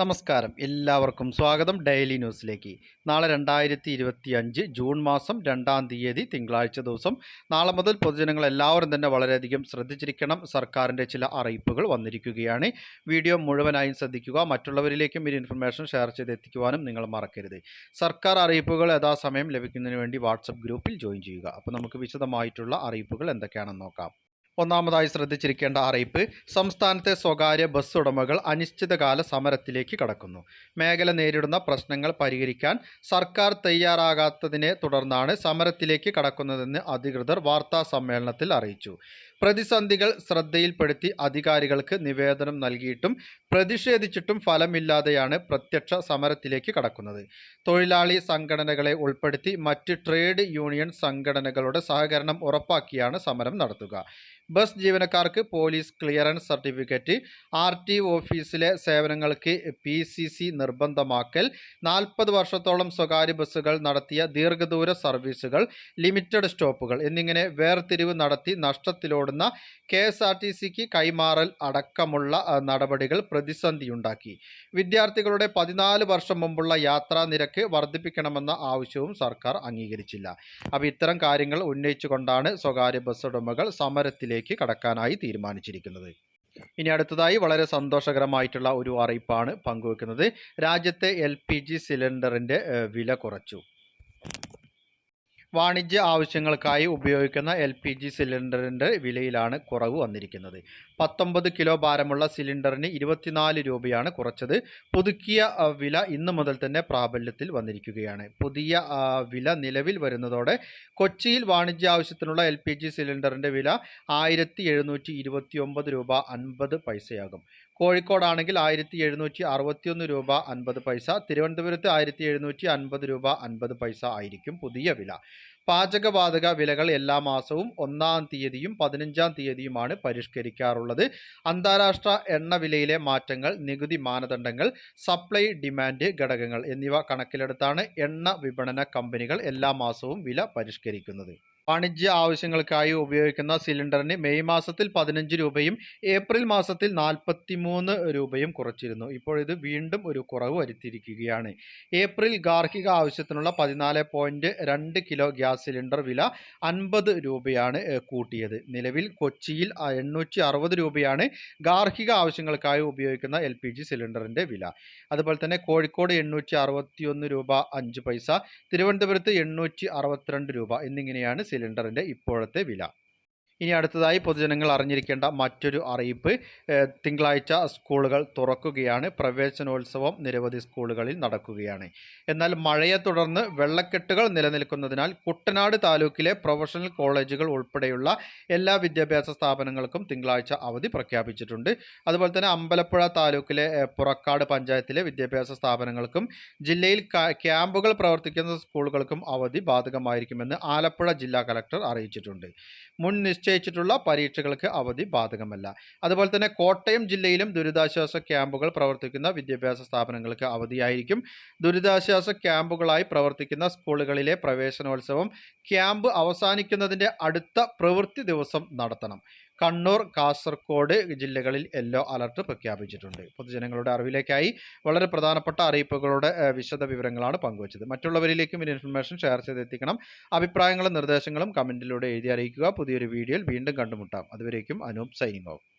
നമസ്കാരം. എല്ലാവർക്കും സ്വാഗതം ഡെയിലി ന്യൂസിലേക്ക്. നാളെ രണ്ടായിരത്തി ഇരുപത്തി അഞ്ച് ജൂൺ മാസം രണ്ടാം തീയതി തിങ്കളാഴ്ച ദിവസം. നാളെ മുതൽ പൊതുജനങ്ങൾ എല്ലാവരും തന്നെ വളരെയധികം ശ്രദ്ധിച്ചിരിക്കണം. സർക്കാരിന്റെ ചില അറിയിപ്പുകൾ വന്നിരിക്കുകയാണ്. വീഡിയോ മുഴുവനായും ശ്രദ്ധിക്കുക. മറ്റുള്ളവരിലേക്കും ഈ ഇൻഫർമേഷൻ ഷെയർ ചെയ്ത് എത്തിക്കുവാനും നിങ്ങൾ മറക്കരുത്. സർക്കാർ അറിയിപ്പുകൾ യഥാസമയം ലഭിക്കുന്നതിന് വേണ്ടി വാട്സപ്പ് ഗ്രൂപ്പിൽ ജോയിൻ ചെയ്യുക. അപ്പോൾ നമുക്ക് വിശദമായിട്ടുള്ള അറിയിപ്പുകൾ എന്തൊക്കെയാണെന്ന് നോക്കാം. ഒന്നാമതായി ശ്രദ്ധിച്ചിരിക്കേണ്ട അറിയിപ്പ് സംസ്ഥാനത്തെ സ്വകാര്യ ബസ് ഉടമകൾ അനിശ്ചിതകാല സമരത്തിലേക്ക് കടക്കുന്നു. മേഖല നേരിടുന്ന പ്രശ്നങ്ങൾ പരിഹരിക്കാൻ സർക്കാർ തയ്യാറാകാത്തതിനെ തുടർന്നാണ് സമരത്തിലേക്ക് കടക്കുന്നതെന്ന് അധികൃതർ വാർത്താ സമ്മേളനത്തിൽ അറിയിച്ചു. പ്രതിസന്ധികൾ ശ്രദ്ധയിൽപ്പെടുത്തി അധികാരികൾക്ക് നിവേദനം നൽകിയിട്ടും പ്രതിഷേധിച്ചിട്ടും ഫലമില്ലാതെയാണ് പ്രത്യക്ഷ സമരത്തിലേക്ക് കടക്കുന്നത്. തൊഴിലാളി സംഘടനകളെ ഉൾപ്പെടുത്തി മറ്റ് ട്രേഡ് യൂണിയൻ സംഘടനകളുടെ സഹകരണം ഉറപ്പാക്കിയാണ് സമരം നടത്തുക. ബസ് ജീവനക്കാർക്ക് police clearance certificate R T ഓഫീസിലെ സേവനങ്ങൾക്ക് പി സി സി നിർബന്ധമാക്കൽ നാൽപ്പത് വർഷത്തോളം സ്വകാര്യ ബസ്സുകൾ നടത്തിയ ദീർഘദൂര സർവീസുകൾ ലിമിറ്റഡ് സ്റ്റോപ്പുകൾ എന്നിങ്ങനെ വേർതിരിവ് നടത്തി നഷ്ടത്തിലോടുന്ന കെ എസ് ആർ ടി സിക്ക് കൈമാറൽ അടക്കമുള്ള നടപടികൾ പ്രതിസന്ധിയുണ്ടാക്കി. വിദ്യാർത്ഥികളുടെ പതിനാല് വർഷം മുമ്പുള്ള യാത്രാ നിരക്ക് വർദ്ധിപ്പിക്കണമെന്ന ആവശ്യവും സർക്കാർ അംഗീകരിച്ചില്ല. അപ്പോൾ ഇത്തരം കാര്യങ്ങൾ ഉന്നയിച്ചുകൊണ്ടാണ് സ്വകാര്യ ബസ് ഉടമകൾ സമരത്തിലേക്ക് കടക്കാനായി തീരുമാനിച്ചിരിക്കുന്നത്. ഇനി അടുത്തതായി വളരെ സന്തോഷകരമായിട്ടുള്ള ഒരു അറിയിപ്പാണ് പങ്കുവെക്കുന്നത്. രാജ്യത്തെ എൽ പി ജി സിലിണ്ടറിന്റെ വില കുറച്ചു. വാണിജ്യ ആവശ്യങ്ങൾക്കായി ഉപയോഗിക്കുന്ന എൽ പി ജി സിലിണ്ടറിന്റെ വിലയിലാണ് കുറവ് വന്നിരിക്കുന്നത്. പത്തൊമ്പത് കിലോ ഭാരമുള്ള സിലിണ്ടറിന് ഇരുപത്തിനാല് രൂപയാണ് കുറച്ചത്. പുതുക്കിയ വില ഇന്ന് മുതൽ തന്നെ പ്രാബല്യത്തിൽ വന്നിരിക്കുകയാണ്. പുതിയ വില നിലവിൽ വരുന്നതോടെ കൊച്ചിയിൽ വാണിജ്യ ആവശ്യത്തിനുള്ള എൽ പി ജി സിലിണ്ടറിന്റെ വില ആയിരത്തി രൂപ അൻപത് പൈസയാകും. കോഴിക്കോടാണെങ്കിൽ ആയിരത്തി എഴുന്നൂറ്റി അറുപത്തിയൊന്ന് രൂപ അൻപത് പൈസ തിരുവനന്തപുരത്ത് ആയിരത്തി എഴുന്നൂറ്റി അൻപത് രൂപ അൻപത് പൈസ ആയിരിക്കും പുതിയ വില. പാചകവാതക വിലകൾ എല്ലാ മാസവും ഒന്നാം തീയതിയും പതിനഞ്ചാം തീയതിയുമാണ് പരിഷ്കരിക്കാറുള്ളത്. അന്താരാഷ്ട്ര എണ്ണ വിലയിലെ മാറ്റങ്ങൾ നികുതി മാനദണ്ഡങ്ങൾ സപ്ലൈ ഡിമാൻഡ് ഘടകങ്ങൾ എന്നിവ കണക്കിലെടുത്താണ് എണ്ണ വിപണന കമ്പനികൾ എല്ലാ മാസവും വില പരിഷ്കരിക്കുന്നത്. വാണിജ്യ ആവശ്യങ്ങൾക്കായി ഉപയോഗിക്കുന്ന സിലിണ്ടറിന് മെയ് മാസത്തിൽ പതിനഞ്ച് രൂപയും ഏപ്രിൽ മാസത്തിൽ നാൽപ്പത്തി മൂന്ന് രൂപയും കുറച്ചിരുന്നു. ഇപ്പോൾ ഇത് വീണ്ടും ഒരു കുറവ് വരുത്തിയിരിക്കുകയാണ്. ഏപ്രിൽ ഗാർഹിക ആവശ്യത്തിനുള്ള പതിനാല് രണ്ട് കിലോ ഗ്യാസ് സിലിണ്ടർ വില അൻപത് രൂപയാണ് കൂട്ടിയത്. നിലവിൽ കൊച്ചിയിൽ എണ്ണൂറ്റി അറുപത് രൂപയാണ് ഗാർഹിക ആവശ്യങ്ങൾക്കായി ഉപയോഗിക്കുന്ന എൽ പി ജി സിലിണ്ടറിന്റെ വില. അതുപോലെ തന്നെ കോഴിക്കോട് എണ്ണൂറ്റി അറുപത്തി ഒന്ന് രൂപ അഞ്ച് പൈസ തിരുവനന്തപുരത്ത് എണ്ണൂറ്റി അറുപത്തിരണ്ട് രൂപ എന്നിങ്ങനെയാണ് സിലിണ്ടറിന്റെ ഇപ്പോഴത്തെ വില. ഇനി അടുത്തതായി പൊതുജനങ്ങൾ അറിഞ്ഞിരിക്കേണ്ട മറ്റൊരു അറിയിപ്പ് തിങ്കളാഴ്ച സ്കൂളുകൾ തുറക്കുകയാണ്. പ്രവേശനോത്സവം നിരവധി സ്കൂളുകളിൽ നടക്കുകയാണ്. എന്നാൽ മഴയെ തുടർന്ന് വെള്ളക്കെട്ടുകൾ നിലനിൽക്കുന്നതിനാൽ കുട്ടനാട് താലൂക്കിലെ പ്രൊഫഷണൽ കോളേജുകൾ ഉൾപ്പെടെയുള്ള എല്ലാ വിദ്യാഭ്യാസ സ്ഥാപനങ്ങൾക്കും തിങ്കളാഴ്ച അവധി പ്രഖ്യാപിച്ചിട്ടുണ്ട്. അതുപോലെ തന്നെ അമ്പലപ്പുഴ താലൂക്കിലെ പുറക്കാട് പഞ്ചായത്തിലെ വിദ്യാഭ്യാസ സ്ഥാപനങ്ങൾക്കും ജില്ലയിൽ ക്യാമ്പുകൾ പ്രവർത്തിക്കുന്ന സ്കൂളുകൾക്കും അവധി ബാധകമായിരിക്കുമെന്ന് ആലപ്പുഴ ജില്ലാ കലക്ടർ അറിയിച്ചിട്ടുണ്ട്. മുൻ നിശ്ചയിച്ചിട്ടുള്ള പരീക്ഷകൾക്ക് അവധി ബാധകമല്ല. അതുപോലെ തന്നെ കോട്ടയം ജില്ലയിലും ദുരിതാശ്വാസ ക്യാമ്പുകൾ പ്രവർത്തിക്കുന്ന വിദ്യാഭ്യാസ സ്ഥാപനങ്ങൾക്ക് അവധിയായിരിക്കും. ദുരിതാശ്വാസ ക്യാമ്പുകളായി പ്രവർത്തിക്കുന്ന സ്കൂളുകളിലെ പ്രവേശനോത്സവം ക്യാമ്പ് അവസാനിക്കുന്നതിന്റെ അടുത്ത പ്രവൃത്തി ദിവസം നടത്തണം. കണ്ണൂർ കാസർഗോഡ് ജില്ലകളിൽ യെല്ലോ അലർട്ട് പ്രഖ്യാപിച്ചിട്ടുണ്ട്. പൊതുജനങ്ങളുടെ അറിവിലേക്കായി വളരെ പ്രധാനപ്പെട്ട അറിയിപ്പുകളുടെ വിശദ വിവരങ്ങളാണ് പങ്കുവച്ചത്. മറ്റുള്ളവരിലേക്കും ഈ ഇൻഫർമേഷൻ ഷെയർ ചെയ്തെത്തിക്കണം. അഭിപ്രായങ്ങളും നിർദ്ദേശങ്ങളും കമന്റിലൂടെ എഴുതി അറിയിക്കുക. പുതിയൊരു വീഡിയോയിൽ വീണ്ടും കണ്ടുമുട്ടാം. അതുവരേക്കും അനൂപ് സൈനിങ് ഓഫ്.